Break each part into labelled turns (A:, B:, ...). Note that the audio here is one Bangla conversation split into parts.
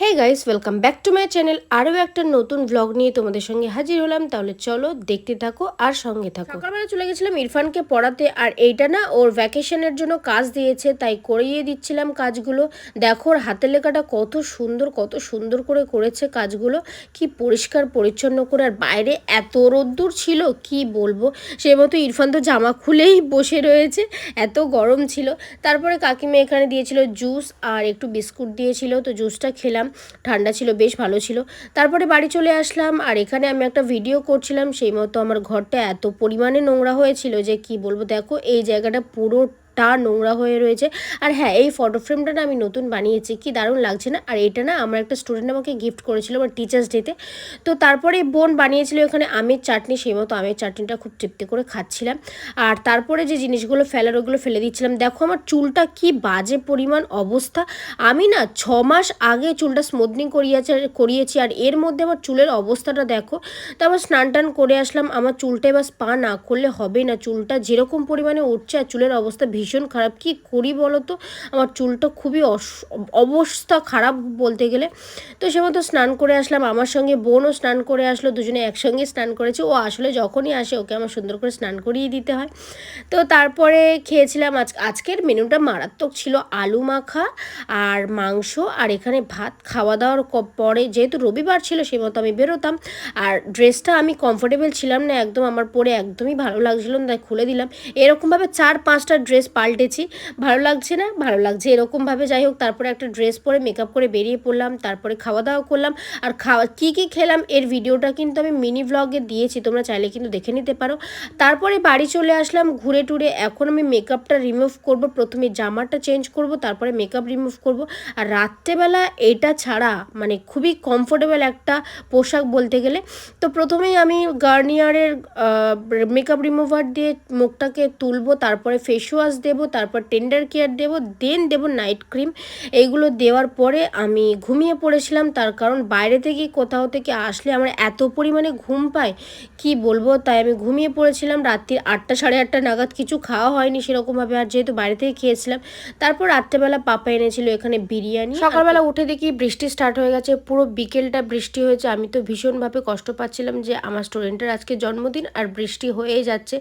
A: Hey guys welcome back to my channel আরও একটা নতুন ব্লগ নিয়ে তোমাদের সঙ্গে হাজির হলাম। তাহলে চলো দেখতে থাকো আর সঙ্গে থাকো। সকালবেলা চলে গেছিলাম ইরফানকে পড়াতে, আর এইটা না ওর ভ্যাকেশনের জন্য কাজ দিয়েছে, তাই করিয়ে দিচ্ছিলাম কাজগুলো। দেখো ওর হাতের লেখাটা কত সুন্দর কত সুন্দর করে করেছে কাজগুলো। কি পরিষ্কার, পরিচ্ছন্ন করে। আর বাইরে এত রোদ্দুর ছিল, কি বলব? সে মতো ইরফান তো জামা খুলেই বসে রয়েছে। এত গরম ছিল। তারপরে কাকিমা এখানে দিয়েছিল জুস আর একটু বিস্কুট দিয়েছিল, তো জুসটা খেলাম। ঠান্ডা ছিল, বেশ ভালো ছিল। তারপরে বাড়ি চলে আসলাম আর এখানে আমি একটা ভিডিও করছিলাম, সেই মতো আমার ঘরটা এত পরিমাণে নোংরা হয়েছিল যে কি বলব, দেখো এই জায়গাটা পুরো টা নোংরা হয়ে রয়েছে। আর হ্যাঁ এই ফটো ফ্রেমটা না আমি নতুন বানিয়েছি, কি দারুণ লাগছে না? আর এটা না আমার একটা স্টুডেন্ট আমাকে গিফট করেছিল আমার টিচার্স ডেতে তো। তারপরে বোন বানিয়েছিল এখানে আমের চাটনি, সেই মতো আমের চাটনিটা খুব তৃপ্তি করে খাচ্ছিলাম। আর তারপরে যে জিনিসগুলো ফেলার, ওগুলো ফেলে দিচ্ছিলাম। দেখো আমার চুলটা কি বাজে পরিমাণ অবস্থা। আমি না ছ মাস আগে চুলটা স্মুথনিং করিয়েছে, করিয়েছি, আর এর মধ্যে আমার চুলের অবস্থাটা দেখো। তারপর স্নান টান করে আসলাম, আমার চুলটা এবার স্পা না করলে হবে না। চুলটা যেরকম পরিমাণে উঠছে আর চুলের অবস্থা ভীষণ খারাপ। কি করি বলো তো আমার চুলটা খুবই অবস্থা খারাপ বলতে গেলে। তো সে মতো স্নান করে আসলাম, আমার সঙ্গে বোনও স্নান করে আসলো, দুজনে একসঙ্গে স্নান করেছে। ও আসলে যখনই আসে, ওকে আমার সুন্দর করে স্নান করিয়ে দিতে হয়। তো তারপরে খেয়েছিলাম আজ, আজকের মেনুটা মারাত্মক ছিল আলু মাখা আর মাংস আর এখানে ভাত। খাওয়া দাওয়ার পরে যেহেতু রবিবার ছিল সেই মতো আমি বেরোতাম। আর ড্রেসটা আমি কমফোর্টেবল ছিলাম না, একদম আমার পরে একদমই ভালো লাগছিল না, তাই খুলে দিলাম। এরকমভাবে চার পাঁচটা ড্রেস পাল্টেছি। ভালো লাগছে না, ভালো লাগছে এরকমভাবে। যাই হোক, তারপরে একটা ড্রেস পরে মেকআপ করে বেরিয়ে পড়লাম, তারপরে খাওয়া দাওয়া করলাম। আর খাওয়া, কী কী খেলাম এর ভিডিওটা কিন্তু আমি মিনি ব্লগে দিয়েছি, তোমরা চাইলে কিন্তু দেখে নিতে পারো। তারপরে বাড়ি চলে আসলাম ঘুরে টুরে। এখন আমি মেকআপটা রিমুভ করব। প্রথমে জামাটা চেঞ্জ করব, তারপরে মেকআপ রিমুভ করব। আর রাত্রেবেলা এটা ছাড়া মানে খুবই কমফোর্টেবল একটা পোশাক বলতে গেলে। তো প্রথমেই আমি গার্নিয়ারের মেকআপ রিমুভার দিয়ে মুখটাকে তুলবো, তারপরে ফেস ওয়াশ দেবো, তারপর টেন্ডার কেয়ার দেবো দেন দেবো নাইট ক্রিম এইগুলো দেওয়ার পরে আমি ঘুমিয়ে পড়েছিলাম, তার কারণ বাইরে থেকে কোথাও থেকে আসলে আমার এত পরিমাণে ঘুম পায়, কি বলব? তাই আমি ঘুমিয়ে পড়েছিলাম, রাত্রির আটটা সাড়ে আটটা নাগাদ কিছু খাওয়া হয়নি সেরকমভাবে, আর যেহেতু বাইরে থেকে খেয়েছিলাম, তারপর রাত্রেবেলা পাপা এনেছিল এখানে বিরিয়ানি। সকালবেলা উঠে দেখি বৃষ্টি স্টার্ট হয়ে গেছে, পুরো বিকেলটা বৃষ্টি হয়েছে, আমি তো ভীষণভাবে কষ্ট পাচ্ছিলাম যে আমার স্টুডেন্টের আজকে জন্মদিন, আর বৃষ্টি হয়েই যাচ্ছে।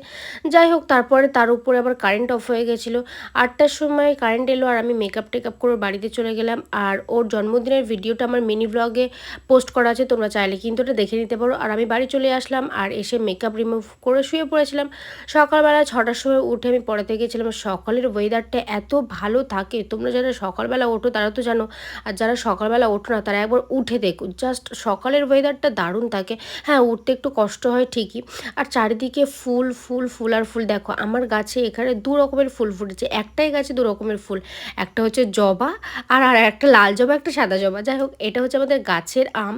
A: যাই হোক, তারপরে তার উপরে আবার কারেন্ট অফ হয়ে গেছিল। আটটার সময় কারেন্ট এলো আর আমি মেকআপ টেকআপ করে বাড়িতে চলে গেলাম। আর ওর জন্মদিনের ভিডিওটা আমার মিনি ব্লগে পোস্ট করা আছে, তোমরা চাইলে কিন্তু ওটা দেখে নিতে পারো। আর আমি বাড়ি চলে আসলাম আর এসে মেকআপ রিমুভ করে শুয়ে পড়েছিলাম। সকালবেলা ছটার সময় উঠে আমি পড়াতে গিয়েছিলাম সকালের ওয়েদারটা এত ভালো থাকে। তোমরা যারা সকালবেলা ওঠো তারা তো জানো। আর যারা সকালবেলা ওঠো না তারা একবার উঠে দেখো। জাস্ট সকালের ওয়েদারটা দারুণ থাকে। হ্যাঁ উঠতে একটু কষ্ট হয় ঠিকই। আর চারিদিকে ফুল ফুল ফুল আর ফুল। দেখো, আমার গাছে এখানে দু রকমের ফুল ফুটেছে, একটাই গাছে দু রকমের ফুল। একটা হচ্ছে জবা আর আর একটা লাল জবা, একটা সাদা জবা। যাই হোক, এটা হচ্ছে আমাদের গাছের আম।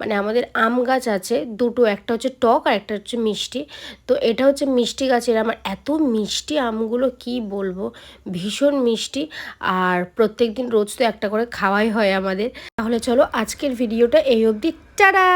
A: মানে আমাদের আম গাছ আছে দুটো, একটা হচ্ছে টক আর একটা হচ্ছে মিষ্টি। তো এটা হচ্ছে মিষ্টি গাছের আমার এত মিষ্টি আমগুলো, কি বলব? ভীষণ মিষ্টি। আর প্রত্যেক দিন রোজ তো একটা করে খাওয়াই হয় আমাদের। তাহলে চলো আজকের ভিডিওটা এই অবধি। টাটা!